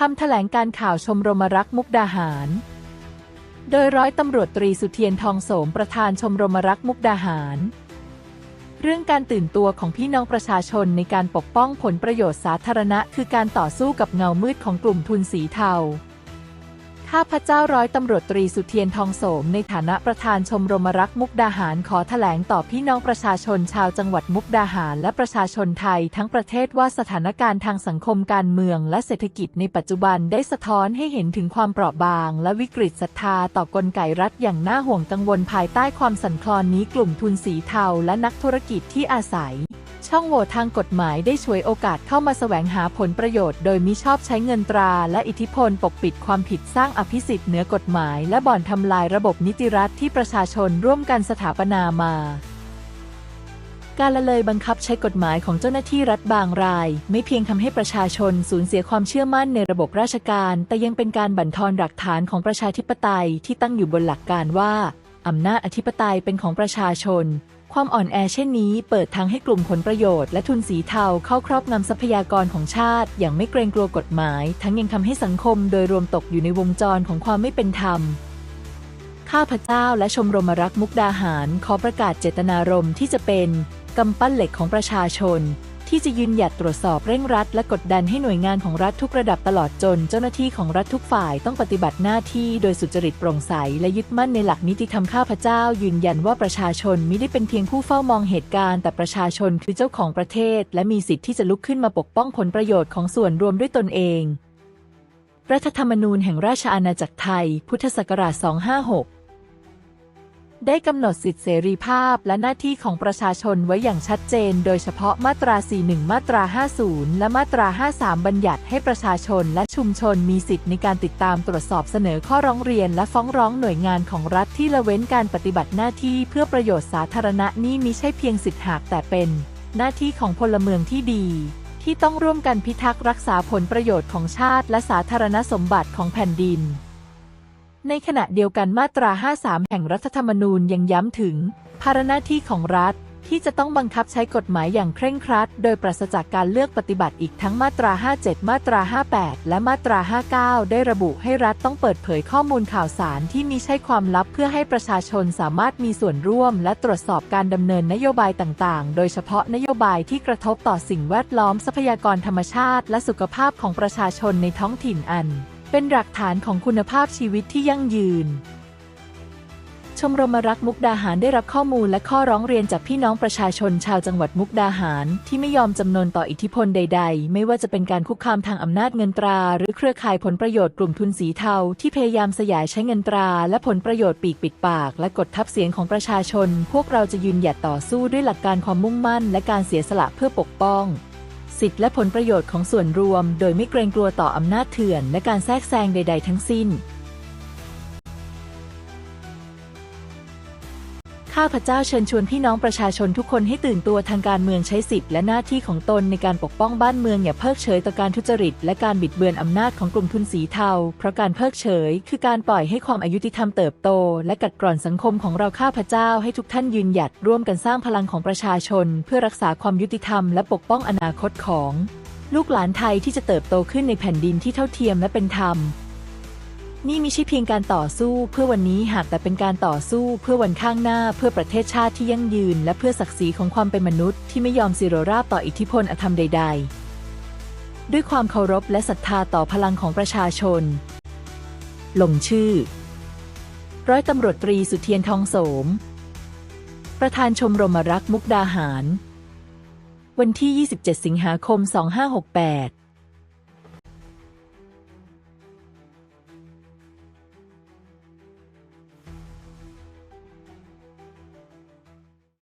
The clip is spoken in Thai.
คำแถลงการข่าวชมรมรักมุกดาหาร โดยร้อยตำรวจตรีสุเทียนทองโสมประธานชมรมรักมุกดาหาร เรื่องการตื่นตัวของพี่น้องประชาชนในการปกป้องผลประโยชน์สาธารณะ คือการต่อสู้กับเงามืดของกลุ่มทุนสีเทา ข้าพเจ้าร้อยตำรวจตรีสุเทียนทองโสมในฐานะประธานชมรมรักมุกดาหารขอแถลงต่อพี่น้องประชาชนชาวจังหวัดมุกดาหาร และประชาชนไทยทั้งประเทศว่าสถานการณ์ทางสังคมการเมืองและเศรษฐกิจในปัจจุบันได้สะท้อนให้เห็นถึงความเปราะบาง และวิกฤตศรัทธาต่อกลไกรัฐอย่างน่าห่วงกังวลภายใต้ความสั่นคลอนนี้กลุ่มทุนสีเทาและนักธุรกิจที่อาศัย ช่องโหว่ทางกฎหมายได้ช่วยโอกาสเข้ามาแสวงหาผลประโยชน์โดยมิชอบใช้เงินตราและอิทธิพลปกปิดความผิดสร้างอภิสิทธิ์เหนือกฎหมายและบ่อนทำลายระบบนิติรัฐที่ประชาชนร่วมกันสถาปนามา การละเลยบังคับใช้กฎหมายของเจ้าหน้าที่รัฐบางราย ไม่เพียงทำให้ประชาชนสูญเสียความเชื่อมั่นในระบบราชการ แต่ยังเป็นการบั่นทอนหลักฐานของประชาธิปไตยที่ตั้งอยู่บนหลักการว่าอำนาจอธิปไตยเป็นของประชาชน ความอ่อนแอเช่นนี้เปิดทางให้กลุ่มผลประโยชน์และทุนสีเทาเข้าครอบงำทรัพยากรของชาติ อย่างไม่เกรงกลัวกฎหมาย ทั้งยังทำให้สังคมโดยรวมตกอยู่ในวงจรของความไม่เป็นธรรมข้าพเจ้าและชมรมรักมุกดาหาร ขอประกาศเจตนารมณ์ที่จะเป็นกำปั้นเหล็กของประชาชน ที่จะยืนหยัดตรวจสอบเร่งรัดและกดดันให้หน่วยงานของรัฐทุกระดับตลอดจน เจ้าหน้าที่ของรัฐทุกฝ่ายต้องปฏิบัติหน้าที่โดยสุจริตโปร่งใส และยึดมั่นในหลักนิติธรรมข้าพเจ้า ยืนยันว่าประชาชนไม่ได้เป็นเพียงผู้เฝ้ามองเหตุการณ์ แต่ประชาชนคือเจ้าของประเทศ และมีสิทธิ์ที่จะลุกขึ้นมาปกป้องผลประโยชน์ของส่วนรวมด้วยตนเอง รัฐธรรมนูญแห่งราชอาณาจักรไทย พุทธศักราช 256 ได้กำหนดสิทธิเสรีภาพและหน้าที่ของประชาชนไว้อย่างชัดเจน โดยเฉพาะมาตรา 41 มาตรา 50 และมาตรา 53 บัญญัติให้ประชาชนและชุมชนมีสิทธิในการติดตามตรวจสอบเสนอข้อร้องเรียน และฟ้องร้องหน่วยงานของรัฐที่ละเว้นการปฏิบัติหน้าที่เพื่อประโยชน์สาธารณะนี่มิใช่เพียงสิทธิหากแต่เป็น หน้าที่ของพลเมืองที่ดีที่ต้องร่วมกันพิทักษ์รักษาผลประโยชน์ของชาติและสาธารณสมบัติของแผ่นดิน ในขณะเดียวกันมาตรา 53 แห่งรัฐธรรมนูญยังย้ำถึง ภาระหน้าที่ของรัฐที่จะต้องบังคับใช้กฎหมายอย่างเคร่งครัด โดยปราศจากการเลือกปฏิบัติอีกทั้งมาตรา 57 มาตรา 58 และมาตรา 59 ได้ระบุให้รัฐต้องเปิดเผยข้อมูลข่าวสารที่มีใช่ความลับเพื่อให้ประชาชนสามารถมีส่วนร่วม และตรวจสอบการดำเนินนโยบายต่างๆ โดยเฉพาะนโยบายที่กระทบต่อสิ่งแวดล้อมทรัพยากรธรรมชาติ และสุขภาพของประชาชนในท้องถิ่นอัน เป็นหลักฐานของคุณภาพชีวิตที่ยั่งยืน ชมรมรักมุกดาหารได้รับข้อมูลและข้อร้องเรียนจากพี่น้องประชาชนชาวจังหวัดมุกดาหาร ที่ไม่ยอมจำนนต่ออิทธิพลใด ๆ ไม่ว่าจะเป็นการคุกคามทางอำนาจเงินตรา หรือเครือข่ายผลประโยชน์กลุ่มทุนสีเทา ที่พยายามสยายใช้เงินตรา และผลประโยชน์ปีกปิดปาก และกดทับเสียงของประชาชน พวกเราจะยืนหยัดต่อสู้ด้วยหลักการความมุ่งมั่น และการเสียสละเพื่อปกป้อง สิทธิและผลประโยชน์ของส่วนรวม โดยไม่เกรงกลัวต่ออำนาจเถื่อน และการแทรกแซงใด ๆ ทั้งสิ้น ข้าพเจ้าเชิญชวนพี่น้องประชาชนทุกคนให้ตื่นตัวทางการเมืองใช้สิทธิและหน้าที่ของตนในการปกป้องบ้านเมืองอย่าเพิกเฉยต่อการทุจริต และการบิดเบือนอำนาจของกลุ่มทุนสีเทา เพราะการเพิกเฉย คือการปล่อยให้ความอายุติธรรมเติบโต และกัดกร่อนสังคมของเราข้าพเจ้าให้ทุกท่านยืนหยัดร่วมกันสร้างพลังของประชาชน เพื่อรักษาความยุติธรรมและปกป้องอนาคตของ ลูกหลานไทยที่จะเติบโตขึ้นในแผ่นดินที่เท่าเทียมและเป็นธรรม นี่ไม่ใช่เพียงการต่อสู้เพื่อวันนี้หากแต่เป็นการต่อสู้เพื่อวันข้างหน้าเพื่อประเทศชาติที่ยั่งยืน และเพื่อศักดิ์ศรีของความเป็นมนุษย์ที่ไม่ยอมสิโรราบต่ออิทธิพลอธรรมใด ๆ ด้วยความเคารพและศรัทธาต่อพลังของประชาชน ลงชื่อ ร้อยตำรวจตรีสุเทียนทองโสม ประธานชมรมรักมุกดาหาร วันที่ 27 สิงหาคม 2568